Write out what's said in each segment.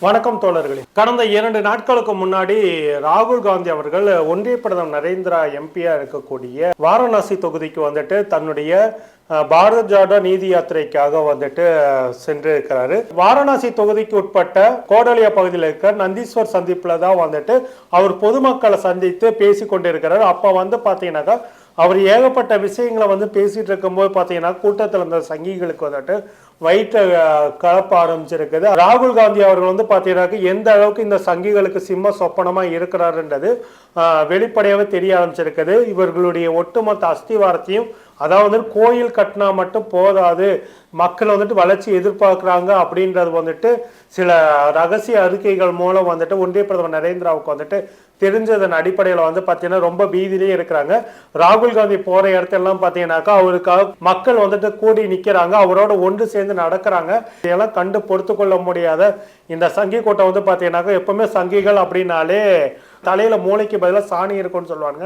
வணக்கம் தோழர்களே. கடந்த இரண்டு நாட்களுக்கு முன்னாடி ராகுல் காந்தி அவர்கள் ஒன்றிய பிரதமர் நரேந்திரா எம்பியா இருக்கக்கூடிய வாரணாசி தொகுதிக்கு வந்துட்டு தன்னுடைய பாரத ஜாடா ஜாடோ நீதி யாத்திரைக்காக வந்துட்டு சென்று சென்றிருக்கிறாரு. வாரணாசி தொகுதிக்கு உட்பட்ட கோடலியா பகுதியில் இருக்க நந்தீஸ்வர் சந்திப்புல தான் வந்துட்டு அவர் பொதுமக்களை சந்தித்து பேசி கொண்டிருக்கிறார் அப்ப வந்து பாத்தீங்கன்னாக்கா அவர் ஏகப்பட்ட விஷயங்களை வந்து பேசிட்டு இருக்கும்போது பார்த்தீங்கன்னா கூட்டத்தில் இருந்த சங்கிகளுக்கு வந்துட்டு வயிற்றை கலப்ப ஆரம்பிச்சிருக்குது. ராகுல் காந்தி அவர்கள் வந்து பார்த்தீங்கன்னாக்க எந்த அளவுக்கு இந்த சங்கிகளுக்கு சிம்ம சொப்பனமாக இருக்கிறாருன்றது வெளிப்படையாகவே தெரிய ஆரம்பிச்சிருக்குது. இவர்களுடைய ஒட்டுமொத்த அஸ்திவாரத்தையும் அதாவது கோயில் கட்டினா மட்டும் போதாது. மக்கள் வந்துட்டு வளர்ச்சி எதிர்பார்க்குறாங்க அப்படின்றது வந்துட்டு சில ரகசிய அறிக்கைகள் மூலம் வந்துட்டு ஒன்றிய பிரதமர் நரேந்திராவுக்கு வந்துட்டு தெரிஞ்சதன் அடிப்படையில் வந்து பார்த்தீங்கன்னா ரொம்ப பீதியிலே இருக்கிறாங்க. ராகுல் காந்தி போகிற இடத்தெல்லாம் பார்த்தீங்கன்னாக்கா அவருக்காக மக்கள் வந்துட்டு கூடி நிற்கிறாங்க அவரோட ஒன்று சேர்ந்து நடக்கிறாங்க. இதெல்லாம் கண்டு பொறுத்து கொள்ள முடியாத இந்த சங்கி கூட்டம் வந்து பார்த்தீங்கன்னாக்கா எப்பவுமே சங்கிகள் அப்படின்னாலே தலையில் மூளைக்கு பதிலாக சாணி இருக்கும்னு சொல்லுவாங்க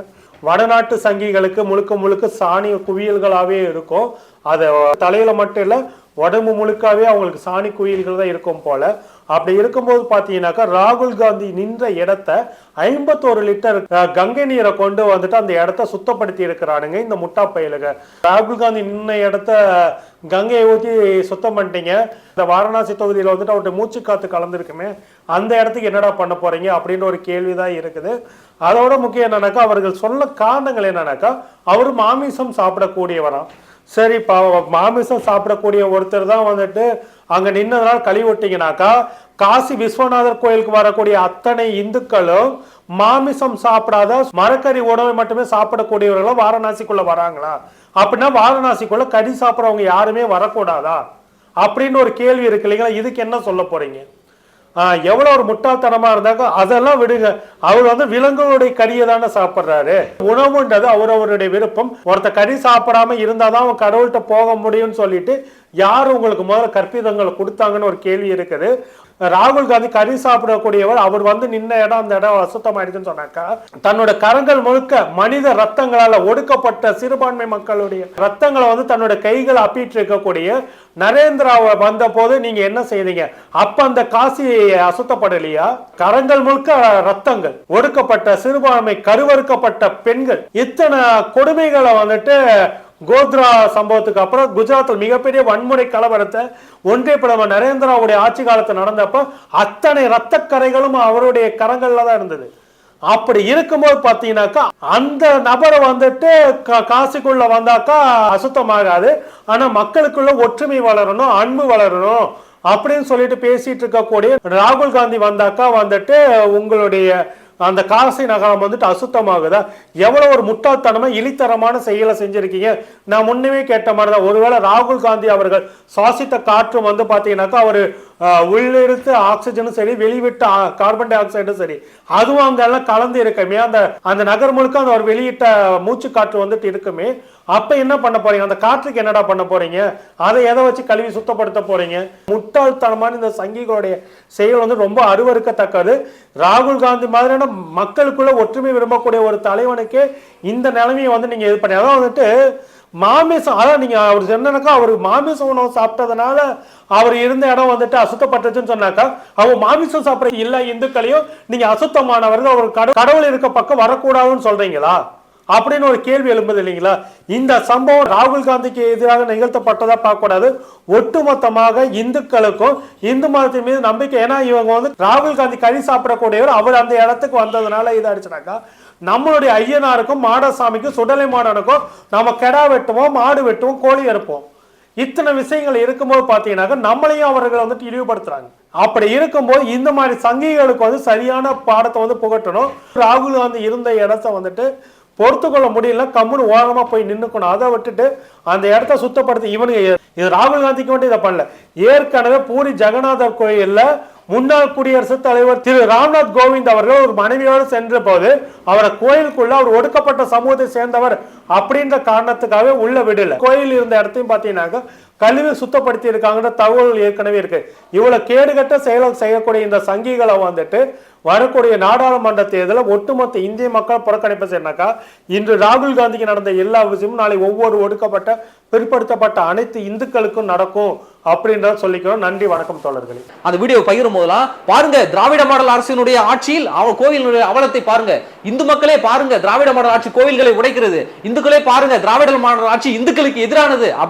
வடநாட்டு சங்கிகளுக்கு முழுக்க முழுக்க சாணி குவியல்களாகவே இருக்கும். அதை தலையில மட்டும் இல்லை உடம்பு முழுக்காவே அவங்களுக்கு சாணி குயில்கள் தான் இருக்கும் போல. அப்படி இருக்கும்போது பார்த்தீங்கன்னாக்கா ராகுல் காந்தி நின்ற இடத்த ஐம்பத்தோரு லிட்டர் கங்கை நீரை கொண்டு வந்துட்டு அந்த இடத்த சுத்தப்படுத்தி இருக்கிறானுங்க இந்த முட்டா பயலுக ராகுல் காந்தி நின்ன இடத்த கங்கையை ஊற்றி சுத்தம் பண்ணிட்டீங்க. இந்த வாரணாசி தொகுதியில் வந்துட்டு அவருடைய மூச்சு காத்து கலந்துருக்குமே அந்த இடத்துக்கு என்னடா பண்ண போறீங்க? அப்படின்ற ஒரு கேள்விதான் இருக்குது. அதோட முக்கியம் என்னன்னாக்கா அவர்கள் சொன்ன காரணங்கள் என்னன்னாக்கா அவர் மாமிசம் சாப்பிடக்கூடியவராம் சரி பா மாமிசம் சாப்பிடக்கூடிய ஒருத்தர் தான் வந்துட்டு அங்க நின்னதுனால கழிவிட்டீங்கனாக்கா காசி விஸ்வநாதர் கோயிலுக்கு வரக்கூடிய அத்தனை இந்துக்களும் மாமிசம் சாப்பிடாத மரக்கறி உணவை மட்டுமே சாப்பிடக்கூடியவர்களும் வாரணாசிக்குள்ள வராங்களா? அப்படின்னா வாரணாசிக்குள்ள கறி சாப்பிட்றவங்க யாருமே வரக்கூடாதா? அப்படின்னு ஒரு கேள்வி இருக்கு இல்லைங்களா? இதுக்கு என்ன சொல்ல போறீங்க? ஆஹ் எவ்வளவு ஒரு முட்டாள்தனமா இருந்தாக்க அதெல்லாம் விடுங்க. அவர் வந்து விலங்குகளுடைய கறியை தானே சாப்பிட்றாரு. உணவுன்றது அவரவருடைய விருப்பம். ஒருத்த கறி சாப்பிடாம இருந்தாதான் அவன் கடவுள்கிட்ட போக முடியும்னு சொல்லிட்டு யார் உங்களுக்கு முதல்ல கற்பிதங்களை கொடுத்தாங்கன்னு ஒரு கேள்வி இருக்குது. ராகுல் காந்தி கறி சாப்பிடக்கூடியவர் அவர் வந்து நின்ன இடம் அந்த இடம் அசுத்தமாயிடுச்சுன்னு சொன்னாக்கா தன்னோட கரங்கள் முழுக்க மனித ரத்தங்களால ஒடுக்கப்பட்ட சிறுபான்மை மக்களுடைய ரத்தங்களை வந்து தன்னோட கைகளை அப்பிட்டு இருக்கக்கூடிய நரேந்திராவை வந்த போது நீங்க என்ன செய்தீங்க? அப்ப அந்த காசி அசுத்தப்படலையா? கரங்கள் முழுக்க ரத்தங்கள் ஒடுக்கப்பட்ட சிறுபான்மை கருவறுக்கப்பட்ட பெண்கள் இத்தனை கொடுமைகளை வந்துட்டு கோத்ரா சம்பவத்துக்கு அப்புறம் குஜராத்தில் மிகப்பெரிய வன்முறை கலவரத்தை ஒன்றிய பிரதமர் நரேந்திராவுடைய ஆட்சி காலத்தில் நடந்தப்ப அத்தனை ரத்த கரைகளும் அவருடைய கரங்களில் தான் இருந்தது. அப்படி இருக்கும்போது பார்த்தீங்கன்னாக்கா அந்த நபரை வந்துட்டு கா- காசுக்குள்ள வந்தாக்கா அசுத்தமாகாது. ஆனால் மக்களுக்குள்ள ஒற்றுமை வளரணும் அன்பு வளரணும் அப்படின்னு சொல்லிட்டு பேசிட்டு இருக்கக்கூடிய ராகுல் காந்தி வந்தாக்கா வந்துட்டு உங்களுடைய அந்த காசி நகரம் வந்துட்டு அசுத்தமாகுதா? எவ்வளோ ஒரு முட்டாள்தனமாக இழித்தரமான செயலை செஞ்சுருக்கீங்க? நான் முன்னமே கேட்ட மாதிரி தான் ஒருவேளை ராகுல் காந்தி அவர்கள் சுவாசித்த காற்று வந்து பார்த்தீங்கன்னாக்கா அவர் உள்ளிருத்து ஆக்சிஜனும் சரி வெளிவிட்ட கார்பன் டை ஆக்சைடும் சரி. அதுவும் அந்த எல்லாம் கலந்து இருக்குமே. அந்த அந்த நகர் முழுக்க அந்த ஒரு வெளியிட்ட மூச்சு காற்று வந்துட்டு இருக்குமே. அப்ப என்ன பண்ண போறீங்க? அந்த காற்றுக்கு என்னடா பண்ண போறீங்க? அதை எதை வச்சு கழுவி சுத்தப்படுத்த போறீங்க? முட்டாள்தனமான இந்த சங்கிகளுடைய செயல் வந்து ரொம்ப அருவறுக்கத்தக்கது ராகுல் காந்தி மாதிரியான மக்களுக்குள்ள ஒற்றுமை விரும்பக்கூடிய ஒரு தலைவனுக்கே இந்த நிலைமையை வந்து நீங்க இது பண்ணி அதான் வந்துட்டு மாமிசம் அதான் நீங்க அவர் சொன்னாக்கா அவர் மாமிசம் உணவு சாப்பிட்டதுனால அவர் இருந்த இடம் வந்துட்டு அசுத்தப்பட்டுச்சுன்னு சொன்னாக்கா அவர் மாமிசம் சாப்பிட்ற எல்லா இந்துக்களையும் நீங்க அசுத்தமானவர்கள் அவர் கடவுள் கடவுள் இருக்க பக்கம் வரக்கூடாதுன்னு சொல்றீங்களா? அப்படின்னு ஒரு கேள்வி எழும்புது இல்லைங்களா? இந்த சம்பவம் ராகுல் காந்திக்கு எதிராக நிகழ்த்தப்பட்டதா பார்க்கக்கூடாது. ஒட்டுமொத்தமாக இந்துக்களுக்கும் இந்து மதத்தின் மீது நம்பிக்கை. ஏன்னா இவங்க வந்து ராகுல் காந்தி கறி சாப்பிடக்கூடியவர். அவர் அந்த இடத்துக்கு வந்ததுனால இது நம்மளுடைய ஐயனாருக்கும் மாடசாமிக்கும் சுடலை மாடனுக்கும் நம்ம கெடா வெட்டுவோம் மாடு வெட்டுவோம் கோழி அறுப்போம். இத்தனை விஷயங்கள் இருக்கும்போது பார்த்தீங்கன்னாக்கா நம்மளையும் அவர்கள் வந்துட்டு இழிவுபடுத்துறாங்க. அப்படி இருக்கும்போது இந்த மாதிரி சங்கிகளுக்கு வந்து சரியான பாடத்தை வந்து புகட்டணும். ராகுல் காந்தி இருந்த இடத்த வந்துட்டு பொறுத்துக்கொள்ள முடியல கம்முன்னு ஓரமா போய் நின்னுக்கணும். அதை விட்டுட்டு அந்த இடத்த சுத்தப்படுத்தி இவனுங்க இது ராகுல் காந்திக்கு மட்டும் இதை பண்ணல. ஏற்கனவே பூரி ஜெகநாதர் கோயில்ல முன்னாள் குடியரசுத் தலைவர் திரு ராம்நாத் கோவிந்த் அவர்கள் ஒரு மனைவியோடு சென்ற போது அவரை கோயிலுக்குள்ள அவர் ஒடுக்கப்பட்ட சமூகத்தை சேர்ந்தவர் அப்படின்ற காரணத்துக்காக உள்ள விடல. கோயில் இருந்த இடத்தையும் பார்த்தீங்கன்னாக்கா கழிவு சுத்தப்படுத்தி இருக்காங்கன்ற தகவல் ஏற்கனவே இருக்கு. இவ்வளவு கேடுகட்ட செயலை செய்யக்கூடிய இந்த சங்கிகளை வந்துட்டு வரக்கூடிய நாடாளுமன்ற தேர்தலில் ஒட்டுமொத்த இந்திய மக்கள் புறக்கணிப்பு செய்யணாக்கா இன்று ராகுல் காந்திக்கு நடந்த எல்லா விஷயமும் நாளை ஒவ்வொரு ஒடுக்கப்பட்ட பிற்படுத்தப்பட்ட அனைத்து இந்துக்களுக்கும் நடக்கும். அப்படின்றத சொல்லிக்கிறோம். நன்றி வணக்கம் தோழர்களே. அந்த வீடியோ பகிரும் போதெல்லாம் பாருங்க திராவிட மாடல் அரசினுடைய ஆட்சியில் அவ கோவிலினுடைய அவலத்தை பாருங்க. இந்து மக்களே பாருங்க திராவிட மாடல் ஆட்சி கோவில்களை உடைக்கிறது. இந்துக்களே பாருங்க திராவிட மாடல் ஆட்சி இந்துக்களுக்கு எதிரானது அப்படி